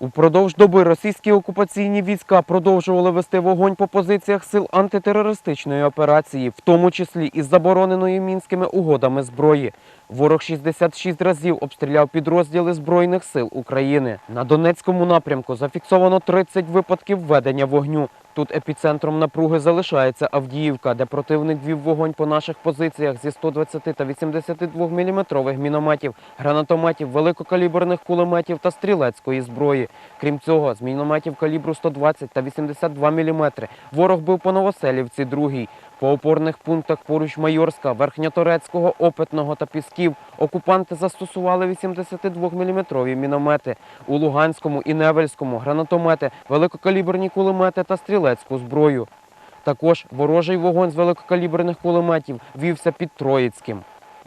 Упродовж доби російські окупаційні війська продовжували вести вогонь по позиціях сил антитерористичної операції, в тому числі із забороненою мінськими угодами зброї. Ворог 66 разів обстріляв підрозділи Збройних сил України. На Донецькому напрямку зафіксовано 30 випадків ведення вогню. Тут епіцентром напруги залишається Авдіївка, де противник вів вогонь по наших позиціях зі 120 та 82 мм мінометів, гранатометів, великокаліберних кулеметів та стрілецької зброї. Крім цього, з мінометів калібру 120 та 82 мм ворог бив по Новоселівці другий. По опорних пунктах поруч Майорська, Верхньоторецького, Опитного та Пісків окупанти застосували 82-мм міномети. У Луганському і Невельському гранатомети, великокаліберні кулемети та стрілецьку зброю. Також ворожий вогонь з великокаліберних кулеметів вівся під Троїцьким.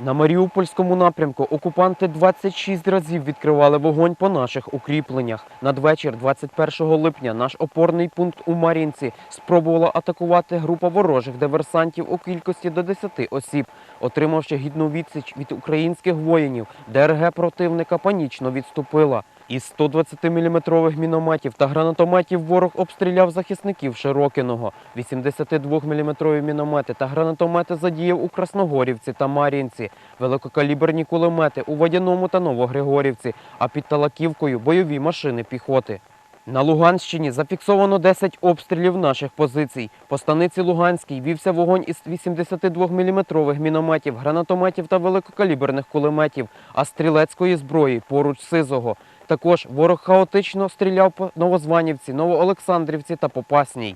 На Маріупольському напрямку окупанти 26 разів відкривали вогонь по наших укріпленнях. Надвечір 21 липня наш опорний пункт у Мар'їнці спробувала атакувати група ворожих диверсантів у кількості до 10 осіб. Отримавши гідну відсіч від українських воїнів, ДРГ противника панічно відступила. Із 120-мм мінометів та гранатометів ворог обстріляв захисників Широкиного. 82-мм міномети та гранатомети задіяв у Красногорівці та Мар'їнці, великокаліберні кулемети у Водяному та Новогригорівці, а під Талаківкою бойові машини піхоти. На Луганщині зафіксовано 10 обстрілів наших позицій. По станиці Луганській вівся вогонь із 82-мм мінометів, гранатометів та великокаліберних кулеметів, а стрілецької зброї поруч Сизого. Також ворог хаотично стріляв по Новозванівці, Новоолександрівці та Попасній.